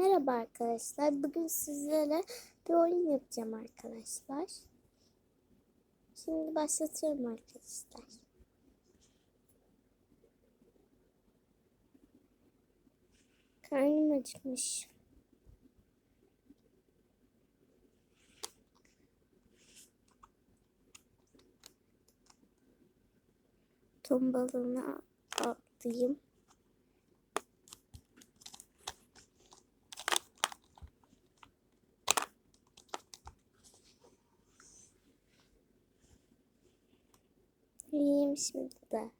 Merhaba arkadaşlar. Bugün sizlere bir oyun yapacağım arkadaşlar. Şimdi başlatıyorum arkadaşlar. Karnım acıkmış. Ton balığını atlayayım. Üfleyeyim şimdi de.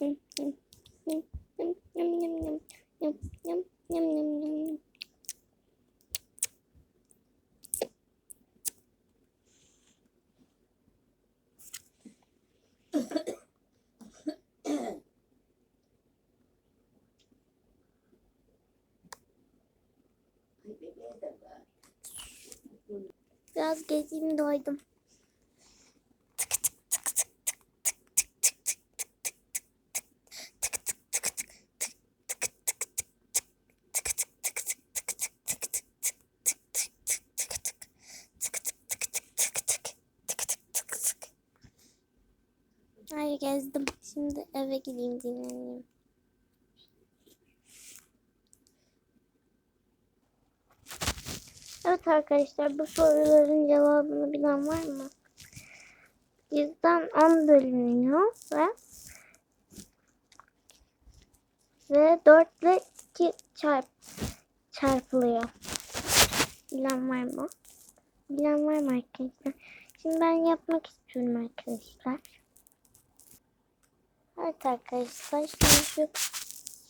Ay bebeğe de var. Biraz gezeyim doydum. Hayır gezdim. Şimdi eve gideyim dinleneyim. Evet arkadaşlar bu soruların cevabını bilen var mı? Yüzden 10 bölünüyor ve ve 4 ile 2 çarp, çarpılıyor. Bilen var mı? Bilen var mı arkadaşlar? Şimdi ben yapmak istiyorum arkadaşlar. Evet arkadaşlar şimdi şu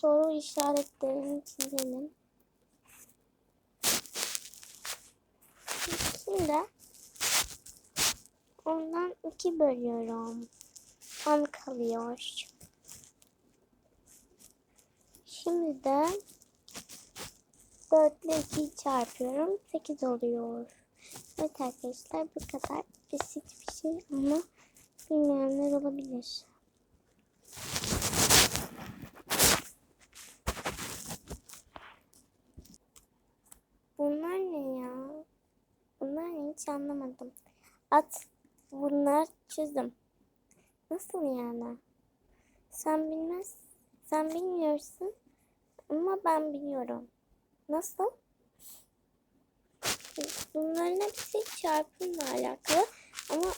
soru işaretlerini çizelim. Şimdi ondan iki bölüyorum. On kalıyor. Şimdi de 4 ile 2'yi çarpıyorum. 8 oluyor. Evet arkadaşlar bu kadar basit bir şey ama bilmeyenler olabilir. Bunlar ne ya? Bunlar ne hiç anlamadım. At bunlar çizim. Nasıl yani? Sen bilmez, sen bilmiyorsun ama ben biliyorum. Nasıl? Bunların hepsi çarpımla alakalı ama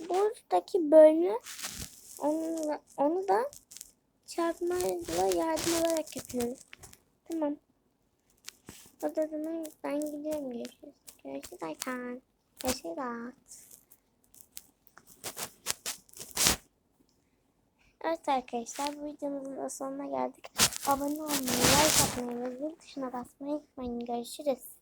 buradaki bölümü onu, onu da çarpmayla yardım alarak yapıyoruz. Tamam. O da zaman ben gidiyorum. Görüşürüz. Görüşürüz Aykan. Görüşürüz. Evet arkadaşlar bu videomuzun sonuna geldik. Abone olmayı, like atmayı ve zil tuşuna basmayı unutmayın. Görüşürüz.